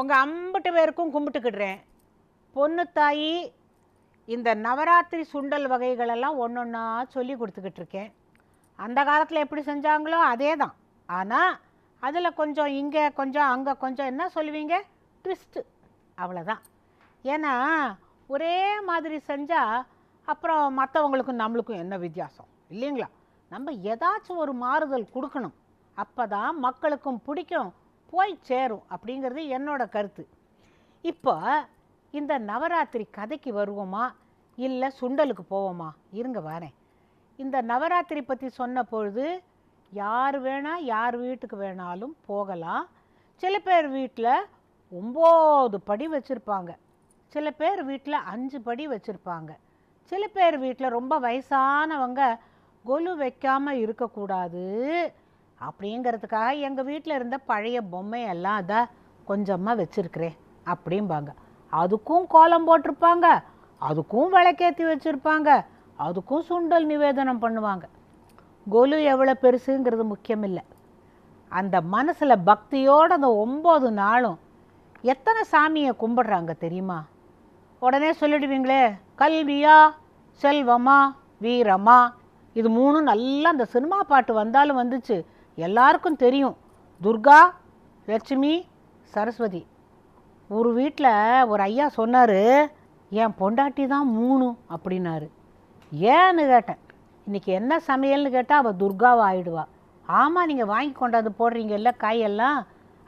உங்கள் அம்பட்டு பேருக்கும் கும்பிட்டுக்கிடுறேன். பொண்ணு தாயி இந்த நவராத்திரி சுண்டல் வகைகளெல்லாம் ஒன்று ஒன்றா சொல்லி கொடுத்துக்கிட்டு இருக்கேன் அந்த காலத்தில் எப்படி செஞ்சாங்களோ அதே தான் ஆனால் அதில் கொஞ்சம் இங்கே கொஞ்சம் அங்கே கொஞ்சம் என்ன சொல்லுவீங்க? ட்விஸ்ட்டு அவ்வளோதான் ஏன்னா ஒரே மாதிரி செஞ்சால் அப்புறம் மற்றவங்களுக்கும் நம்மளுக்கும் என்ன வித்தியாசம்? இல்லைங்களா? நம்ம ஏதாச்சும் ஒரு மாறுதல் கொடுக்கணும். அப்போ தான் மக்களுக்கும் பிடிக்கும். போய் சேரும் அப்படிங்கிறது என்னோட கருத்து. இப்போ இந்த நவராத்திரி கதைக்கு வருவோமா? இல்லை சுண்டலுக்கு போவோமா? இருங்க வரேன். இந்த நவராத்திரி பற்றி சொன்ன பொழுது யார் வேணால் யார் வீட்டுக்கு வேணாலும் போகலாம். சில பேர் வீட்டில் ஒம்பது படி வச்சுருப்பாங்க. சில பேர் வீட்டில் அஞ்சு படி வச்சுருப்பாங்க. சில பேர் வீட்டில் ரொம்ப வயசானவங்க கொலு வைக்காமல் இருக்கக்கூடாது. அப்படிங்கிறதுக்காக எங்கள் வீட்டில் இருந்த பழைய பொம்மையெல்லாம் அதை கொஞ்சமாக வச்சுருக்கிறேன் அப்படிம்பாங்க. அதுக்கும் கோலம் போட்டிருப்பாங்க அதுக்கும் விளக்கேற்றி வச்சுருப்பாங்க அதுக்கும் சுண்டல் நிவேதனம் பண்ணுவாங்க. கொலு எவ்வளோ பெருசுங்கிறது முக்கியமில்லை. அந்த மனசில் பக்தியோடு அந்த ஒம்பது நாளும் எத்தனை சாமியை கும்பிட்றாங்க தெரியுமா? உடனே சொல்லிடுவீங்களே கல்வியா செல்வமா வீரமா? இது மூணும் நல்லா அந்த சினிமா பாட்டு வந்தாலும் வந்துச்சு. எல்லாருக்கும் தெரியும். துர்கா லட்சுமி சரஸ்வதி. ஒரு வீட்டில் ஒரு ஐயா சொன்னார் என் பொண்டாட்டி தான் மூணு அப்படின்னாரு. ஏன்னு கேட்டேன். இன்றைக்கி என்ன சமையல்னு கேட்டால் அவள் துர்காவை ஆயிடுவா. ஆமாம் நீங்கள் வாங்கி கொண்டாந்து போடுறீங்கல்ல காயெல்லாம்?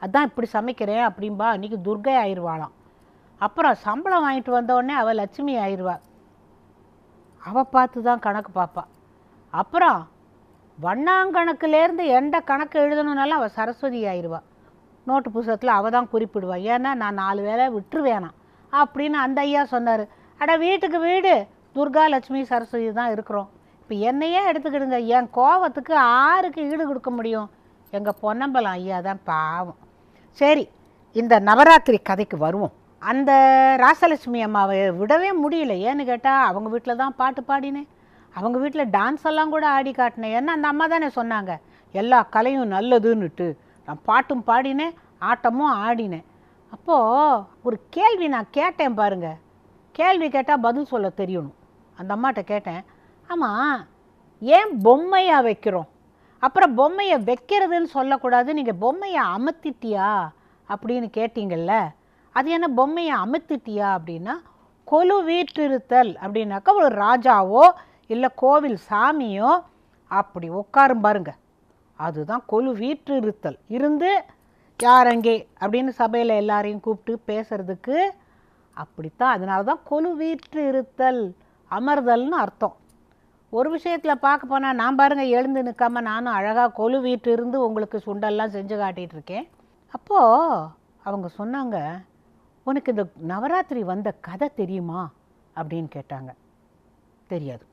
அதான் இப்படி சமைக்கிறேன் அப்படின்பா இன்றைக்கி துர்கை ஆயிடுவாளாம். அப்புறம் சம்பளம் வாங்கிட்டு வந்த அவள் லட்சுமி ஆயிடுவா. அவள் பார்த்து தான் கணக்கு பார்ப்பா அப்புறம் வண்ணாங்கணக்குலேருந்து எந்த கணக்கு எழுதணுன்னாலும் அவள் சரஸ்வதி ஆயிடுவா நோட்டு புஸ்தகத்தில் அவள் தான் குறிப்பிடுவாள் ஏன்னா நான் நாலு வேலை விட்டுருவேணாம் அப்படின்னு அந்த ஐயா சொன்னார். அட வீட்டுக்கு வீடு. துர்கா லட்சுமி சரஸ்வதி தான் இருக்கிறோம். இப்போ என்னையே எடுத்துக்கிடுங்க. என் கோவத்துக்கு ஆருக்கு ஈடு கொடுக்க முடியும்? எங்கள் பொன்னம்பலம் ஐயா தான் பாவம். சரி இந்த நவராத்திரி கதைக்கு வருவோம். அந்த ராசலட்சுமி அம்மாவை விடவே முடியல. ஏன்னு கேட்டால் அவங்க வீட்டில் தான் பாட்டு பாடினேன். அவங்க வீட்டில் டான்ஸ் எல்லாம் கூட ஆடி காட்டினேன். ஏன்னா அந்த அம்மா தானே சொன்னாங்க எல்லா கலையும் நல்லதுன்னுட்டு. நான் பாட்டும் பாடினேன் ஆட்டமும் ஆடினேன். அப்போது ஒரு கேள்வி நான் கேட்டேன் பாருங்கள் கேள்வி கேட்டால் பதில் சொல்ல தெரியணும். அந்த அம்மாட்ட கேட்டேன் ஆமாம் ஏன் பொம்மையாக வைக்கிறோம்? அப்புறம் பொம்மையை வைக்கிறதுன்னு சொல்லக்கூடாது நீங்கள் பொம்மையை அமர்த்திட்டியா? அப்படின்னு கேட்டிங்கள்ல அது என்ன பொம்மையை அமர்த்திட்டியா அப்படின்னா கொலு வீற்றிருத்தல் அப்படின்னாக்கா ஒரு ராஜாவோ இல்லை கோவில் சாமியோ அப்படி உட்காரும் பாருங்க. அதுதான் கொலு வீற்று இருத்தல். இருந்து யார் அங்கே? அப்படின்னு சபையில் எல்லாரையும் கூப்பிட்டு பேசுறதுக்கு அப்படித்தான். அதனால தான் கொலு வீற்று இருத்தல் அமர்தல்னு அர்த்தம். ஒரு விஷயத்தில் பார்க்க போனால் நான் பாருங்கள் எழுந்து நிற்காமல் நானும் அழகாக கொலு வீட்டு இருந்து உங்களுக்கு சுண்டெல்லாம் செஞ்சு காட்டிகிட்டு இருக்கேன். அப்போது அவங்க சொன்னாங்க உனக்கு இந்த நவராத்திரி வந்த கதை தெரியுமா? அப்படின்னு கேட்டாங்க. தெரியாது.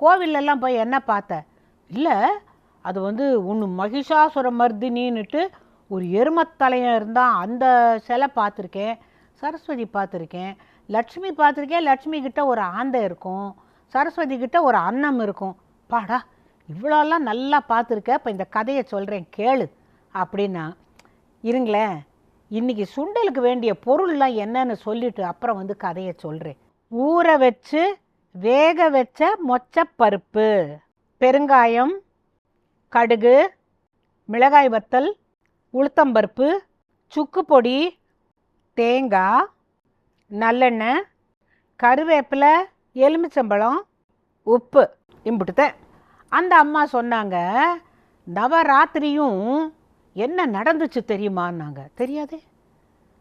கோவிலெல்லாம் போய் என்ன பார்த்த? இல்லை அது வந்து ஒன்று மகிஷாசுர மர்தினின்னுட்டு ஒரு எருமத்தலையம் இருந்தால் அந்த சிலை பார்த்துருக்கேன் சரஸ்வதி பார்த்துருக்கேன் லட்சுமி பார்த்துருக்கேன் லட்சுமி கிட்ட ஒரு ஆந்தை இருக்கும் சரஸ்வதி கிட்ட ஒரு அன்னம் இருக்கும். பாடா இவ்வளோலாம் நல்லா பார்த்துருக்க இப்போ இந்த கதையை சொல்கிறேன் கேளு. அப்படின்னா இருங்களேன் இன்றைக்கி சுண்டலுக்கு வேண்டிய பொருள்லாம் என்னன்னு சொல்லிட்டு அப்புறம் வந்து கதையை சொல்கிறேன் ஊற வச்சு வேக வச்ச மொச்சப்பருப்பு பெருங்காயம் கடுகு மிளகாய் வத்தல் உளுத்தம்பருப்பு சுக்கு பொடி தேங்காய் நல்லெண்ணெய் கருவேப்பிலை எலுமிச்சம்பழம் உப்பு. இம்புட்டுத்தேன் அந்த அம்மா சொன்னாங்க நவராத்திரியும் என்ன நடந்துச்சு தெரியுமான்னாங்க. தெரியாதே.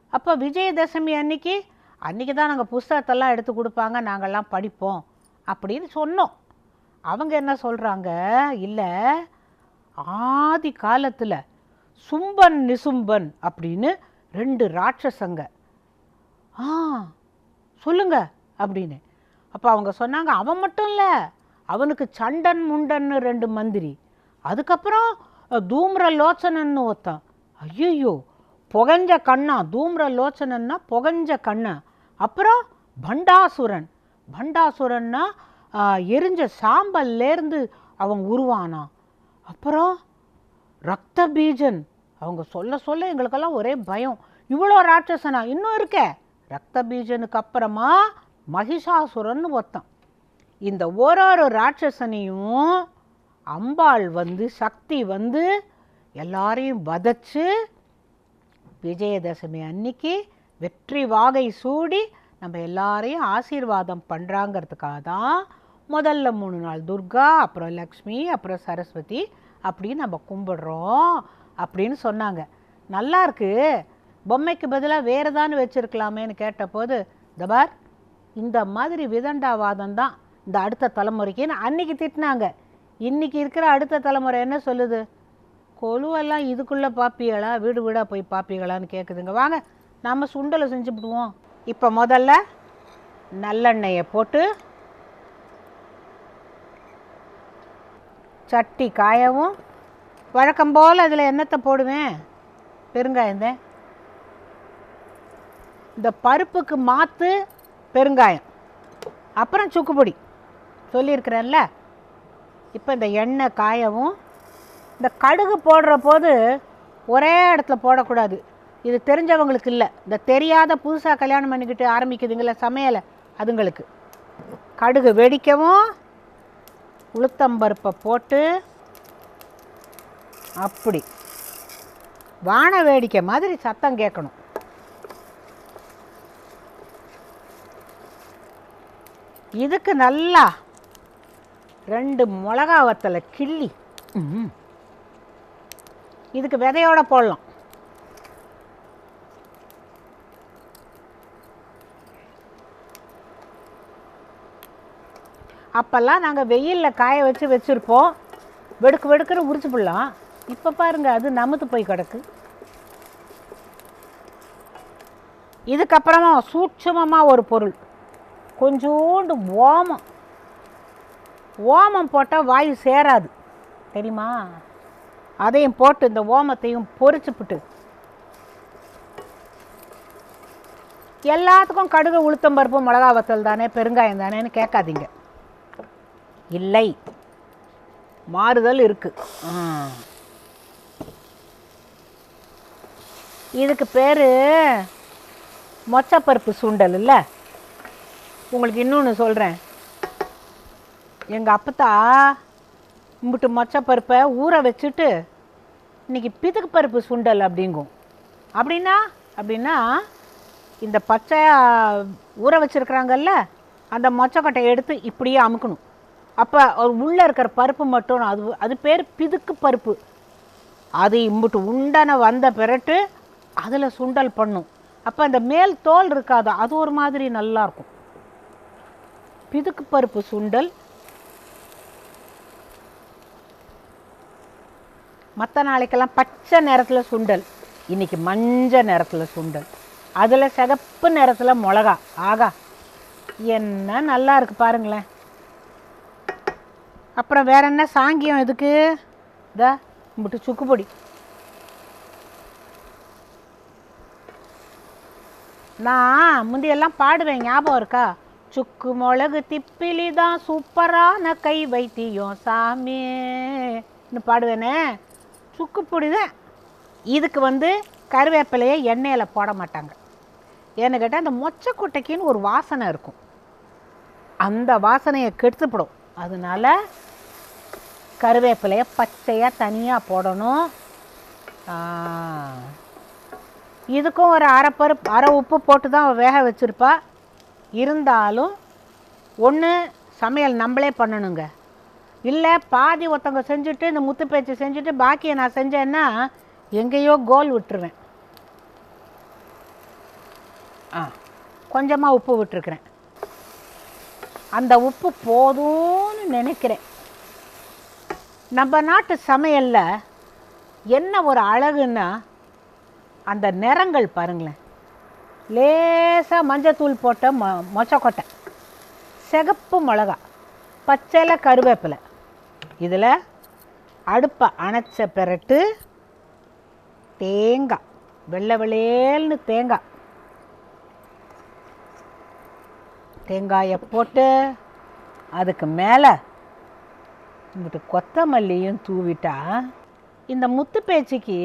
அப்போ விஜயதசமி அன்னைக்கு அன்றைக்கி தான் நாங்கள் புஸ்தகத்தெல்லாம் எடுத்து கொடுப்பாங்க நாங்கள்லாம் படிப்போம் அப்படின்னு சொன்னோம். அவங்க என்ன சொல்கிறாங்க இல்லை ஆதி காலத்தில் சும்பன் நிசும்பன் அப்படின்னு ரெண்டு ராட்சசங்க. ஆ சொல்லுங்க அப்படின்னு. அப்போ அவங்க சொன்னாங்க அவன் மட்டும் இல்லை அவனுக்கு சண்டன் முண்டன்னு ரெண்டு மந்திரி. அதுக்கப்புறம் தூம்ர லோச்சனன்னு ஒருத்தன். ஐயோ புகஞ்ச கண்ணா தூம்ர லோச்சனன்னா புகஞ்ச கண்ணன் அப்புறம் பண்டாசுரன். பண்டாசுரன்னா எரிஞ்ச சாம்பல்லேருந்து அவன் உருவானான் அப்புறம் ரத்த பீஜன் அவங்க சொல்ல சொல்ல எங்களுக்கெல்லாம் ஒரே பயம். இவ்வளோ ராட்சசனா இன்னும் இருக்கே? ரத்த பீஜனுக்கு அப்புறமா மகிஷாசுரன்னு ஒத்தன் இந்த ஒரு ஒரு ராட்சசனையும் அம்பாள் வந்து சக்தி வந்து எல்லாரையும் வதச்சு விஜயதசமி அன்னைக்கு வெற்றி வாகை சூடி நம்ம எல்லாரையும் ஆசீர்வாதம் பண்ணுறாங்கிறதுக்காக தான் முதல்ல மூணு நாள் துர்கா அப்புறம் லக்ஷ்மி அப்புறம் சரஸ்வதி அப்படின்னு நம்ம கும்பிடுறோம் அப்படின்னு சொன்னாங்க. நல்லா இருக்கு. பொம்மைக்கு பதிலாக வேறு தான் வச்சுருக்கலாமேன்னு கேட்டபோது தபார் இந்த மாதிரி விதண்டாவாதம் தான் இந்த அடுத்த தலைமுறைக்குன்னு அன்னைக்கு திட்டினாங்க. இன்றைக்கி இருக்கிற அடுத்த தலைமுறை என்ன சொல்லுது? கொலுவெல்லாம் இதுக்குள்ளே பாப்பிகளா? வீடு வீடாக போய் பாப்பிகளான்னு கேட்குதுங்க வாங்க நாம் சுண்டலை செஞ்சுவிடுவோம் இப்போ முதல்ல நல்லெண்ணெயை போட்டு சட்டி காயவும். வழக்கம் போல் அதில் எண்ணத்தை போடுவேன். பெருங்காயந்தேன் இந்த பருப்புக்கு மாற்று பெருங்காயம். அப்புறம் சுக்குப்பொடி சொல்லியிருக்கிறேன்ல. இப்போ இந்த எண்ணெய் காயவும். இந்த கடுகு போடுற போது ஒரே இடத்துல போடக்கூடாது. இது தெரிஞ்சவங்களுக்கு இல்லை. இந்த தெரியாத புதுசாக கல்யாணம் பண்ணிக்கிட்டு ஆரம்பிக்குதுங்கள சமையலை அதுங்களுக்கு. கடுகு வெடிக்கவும் உளுத்தம்பருப்பை போட்டு அப்படி. வான வேடிக்கை மாதிரி சத்தம் கேட்கணும். இதுக்கு நல்லா ரெண்டு மிளகா வத்தலை கிள்ளி. இதுக்கு விதையோட போடலாம். அப்போல்லாம் நாங்கள் வெயிலில் காய வச்சு வச்சுருப்போம். வெடுக்கு வெடுக்குன்னு உரிச்சு போடலாம். இப்போ பாருங்கள் அது நமுத்து போய் கிடக்கு. இதுக்கப்புறமா சூட்சமமாக ஒரு பொருள். கொஞ்சோண்டு ஓமம். ஓமம் போட்டால் வாயு சேராது. தெரியுமா? அதையும் போட்டு இந்த ஓமத்தையும் பொறிச்சுப்பிட்டு எல்லாத்துக்கும் கடுகு உளுத்தம் பருப்பு மிளகா வத்தல் தானே பெருங்காயம் தானேன்னு கேட்காதீங்க. இல்லை. மாறுதல் இருக்கு. இதுக்கு பேர் மொச்சப்பருப்பு சுண்டல் இல்லை? உங்களுக்கு இன்னொன்று சொல்கிறேன் எங்கள் அப்பத்தா இம்பிட்டு மொச்சப்பருப்பை ஊற வச்சுட்டு இன்னைக்கு பிதுக்கு பருப்பு சுண்டல் அப்படிங்கும். அப்படின்னா அப்படின்னா இந்த பச்சை ஊற வச்சுருக்குறாங்கல்ல அந்த மொச்சக்கொட்டையை எடுத்து இப்படியே அமுக்கணும். அப்போ உள்ளே இருக்கிற பருப்பு மட்டும் அது அது பேர் பிதுக்கு பருப்பு. அது இம்புட்டு உண்டான வந்த பிறட்டு அதில் சுண்டல் பண்ணும். அப்போ அந்த மேல் தோல் இருக்காது அது ஒரு மாதிரி நல்லாயிருக்கும் பிதுக்கு பருப்பு சுண்டல். மற்ற நாளைக்கெல்லாம் பச்சை நிறத்தில் சுண்டல். இன்றைக்கி மஞ்சள் நிறத்தில் சுண்டல். அதில் சிகப்பு நிறத்தில் மிளகா. ஆகா என்ன நல்லா இருக்குது பாருங்களேன். அப்புறம் வேற என்ன சாங்கியம் எதுக்கு? இதா இம்பிட்டு சுக்குப்பொடி நான் முந்தியெல்லாம் பாடுவேன் ஞாபகம் இருக்கா? சுக்கு மிளகு திப்பிலி தான் சூப்பரான கை வைத்தியம் சாமின்னு பாடுவேனே? சுக்கு பொடி தான். இதுக்கு வந்து கருவேப்பிலையை எண்ணெயில் போட மாட்டாங்க. ஏன்னு கேட்டால் அந்த மொச்சக்கொட்டைக்குன்னு ஒரு வாசனை இருக்கும். அந்த வாசனையை கெடுத்துப்படும். அதனால கருவேப்பிலையை பச்சையாக தனியாக போடணும். இதுக்கும் ஒரு அரை பருப்பு அரை உப்பு போட்டு தான் வேக வச்சுருப்பா. இருந்தாலும் ஒன்று சமையல் நம்மளே பண்ணணுங்க. இல்லை பாதி ஒருத்தவங்க செஞ்சுட்டு இந்த முத்து பேச்சு செஞ்சுட்டு பாக்கியை நான் செஞ்சேன்னா எங்கேயோ கோல் விட்டுருவேன். ஆ கொஞ்சமாக உப்பு விட்டுருக்குறேன். அந்த உப்பு போதும்னு நினைக்கிறேன். நம்ம நாட்டு சமையலில் என்ன ஒரு அழகுன்னா அந்த நிறங்கள் பாருங்களேன். லேசாக மஞ்சத்தூள் போட்ட மொ மொச்சக்கொட்டை சிகப்பு மிளகா பச்சையில் கருவேப்பிலை. இதில் அடுப்பை அணைச்ச பிறட்டு தேங்காய் வெள்ளை வெள்ளேல்னு தேங்காய். தேங்காயை போட்டு அதுக்கு மேலே இங்கிட்டு கொத்தமல்லியும் தூவிட்டா இந்த முத்து பேச்சுக்கு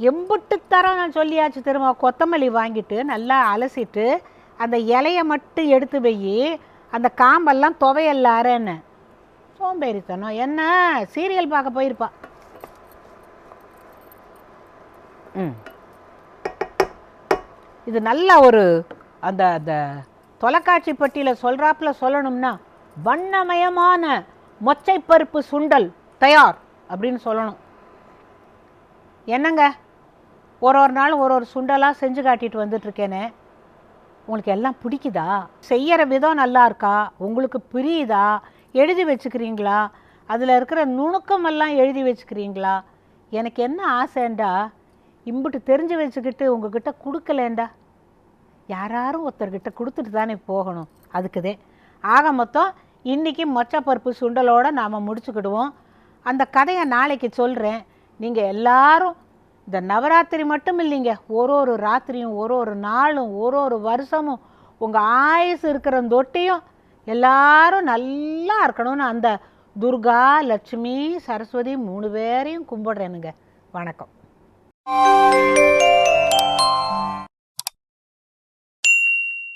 எம்புட்டு தரம் நான் சொல்லியாச்சு திரும்ப கொத்தமல்லி வாங்கிட்டு நல்லா அலசிட்டு அந்த இலைய மட்டும் எடுத்து போய் அந்த காம்பெல்லாம் துவையல்லாரன்னு சோம்பேறித்தனம். என்ன? சீரியல் பார்க்க போயிருப்பா. ம். இது நல்லா ஒரு அந்த அந்த தொலைக்காட்சி பட்டியில் சொல்கிறாப்புல சொல்லணும்னா வண்ணமயமான மொச்சைப்பருப்பு சுண்டல் தயார் அப்படின்னு சொல்லணும். என்னங்க? ஒரு ஒரு நாள் ஒரு ஒரு சுண்டலாக செஞ்சு காட்டிட்டு வந்துட்டுருக்கேனே. உங்களுக்கு எல்லாம் பிடிக்குதா? செய்கிற விதம் நல்லா இருக்கா? உங்களுக்கு புரியுதா? எழுதி வச்சுக்கிறீங்களா? அதில் இருக்கிற நுணுக்கமெல்லாம் எழுதி வச்சுக்கிறீங்களா? எனக்கு என்ன ஆசைண்டா? இம்புட்டு தெரிஞ்சு வச்சுக்கிட்டு உங்ககிட்ட கொடுக்கலேண்டா? யாராரும் ஒருத்தர்கிட்ட கொடுத்துட்டு தானே போகணும். அதுக்குதே. ஆக மொத்தம் இன்றைக்கி மொச்சப்பருப்பு சுண்டலோடு நாம் முடிச்சுக்கிடுவோம். அந்த கதையை நாளைக்கு சொல்கிறேன் நீங்கள் எல்லாரும் இந்த நவராத்திரி மட்டும் இல்லைங்க ஒரு ஒரு ராத்திரியும் ஒரு ஒரு நாளும் ஒரு ஒரு வருஷமும் உங்கள் ஆயுசு இருக்கிற தொட்டியும் எல்லாரும் நல்லா இருக்கணும்னு அந்த துர்கா லட்சுமி சரஸ்வதி மூணு பேரையும் கும்பிடுறேனுங்க. வணக்கம்.